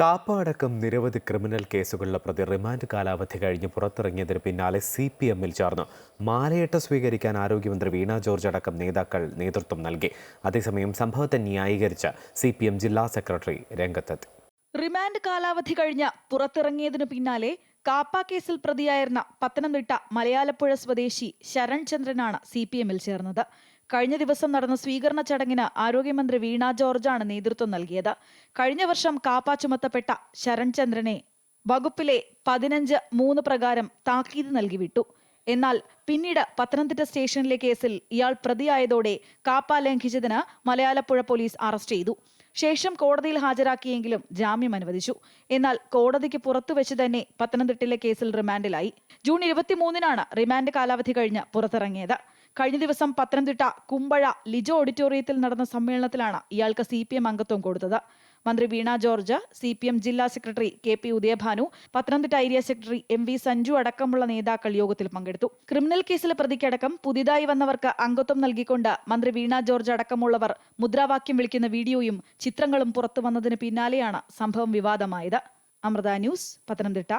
കാപ്പ അടക്കം നിരവധി ക്രിമിനൽ കേസുകളിലെ പ്രതി റിമാൻഡ് കാലാവധി കഴിഞ്ഞ് പുറത്തിറങ്ങിയതിന് പിന്നാലെ സി പി എമ്മിൽ ചേർന്നു മാലയിട്ട് സ്വീകരിക്കാൻ ആരോഗ്യമന്ത്രി വീണ ജോർജ് അടക്കം നേതാക്കൾ നേതൃത്വം നൽകി. അതേസമയം സംഭവത്തെ ന്യായീകരിച്ച സി പി എം ജില്ലാ സെക്രട്ടറി രംഗത്തെത്തി. റിമാൻഡ് കാലാവധി കഴിഞ്ഞ് പുറത്തിറങ്ങിയതിനു പിന്നാലെ കാപ്പ കേസിൽ പ്രതിയായിരുന്ന പത്തനംതിട്ട മലയാലപ്പുഴ സ്വദേശി ശരൺ ചന്ദ്രനാണ് സി പി എമ്മിൽ ചേർന്നത്. കഴിഞ്ഞ ദിവസം നടന്ന സ്വീകരണ ചടങ്ങിന് ആരോഗ്യമന്ത്രി വീണ ജോർജാണ് നേതൃത്വം നൽകിയത്. കഴിഞ്ഞ വർഷം കാപ്പ ചുമത്തപ്പെട്ട ശരൺചന്ദ്രനെ വകുപ്പിലെ പതിനഞ്ച് മൂന്ന് പ്രകാരം താക്കീത് നൽകി വിട്ടു. എന്നാൽ പിന്നീട് പത്തനംതിട്ട സ്റ്റേഷനിലെ കേസിൽ ഇയാൾ പ്രതിയായതോടെ കാപ്പ ലംഘിച്ചതിന് മലയാലപ്പുഴ പോലീസ് അറസ്റ്റ് ചെയ്തു. ശേഷം കോടതിയിൽ ഹാജരാക്കിയെങ്കിലും ജാമ്യം അനുവദിച്ചു. എന്നാൽ കോടതിക്ക് പുറത്തു വെച്ച് തന്നെ പത്തനംതിട്ടയിലെ കേസിൽ റിമാൻഡിലായി. ജൂൺ ഇരുപത്തിമൂന്നിനാണ് റിമാൻഡ് കാലാവധി കഴിഞ്ഞ് പുറത്തിറങ്ങിയത്. കഴിഞ്ഞ ദിവസം പത്തനംതിട്ട കുമ്പഴ ലിജോ ഓഡിറ്റോറിയത്തിൽ നടന്ന സമ്മേളനത്തിലാണ് ഇയാൾക്ക് സി പി എം അംഗത്വം കൊടുത്തത്. മന്ത്രി Veena George C P M ജില്ലാ secretary K P Udayabhanu Pathanamthitta area secretary M V Sanju അടക്കമുള്ള നേതാക്കൾ യോഗത്തിൽ പങ്കെടുത്തു. ക്രിമിനൽ കേസിലെ പ്രതിക്കടക്കം പുതിയതായി വന്നവർക്ക് അംഗത്വം നൽകിക്കൊണ്ട് മന്ത്രി വീണ ജോർജ് അടക്കമുള്ളവർ മുദ്രാവാക്യം വിളിക്കുന്ന വീഡിയോയും ചിത്രങ്ങളും പുറത്തു വന്നതിന് പിന്നാലെയാണ് സംഭവം വിവാദമായത്. അമൃത ന്യൂസ് പത്തനംതിട്ട.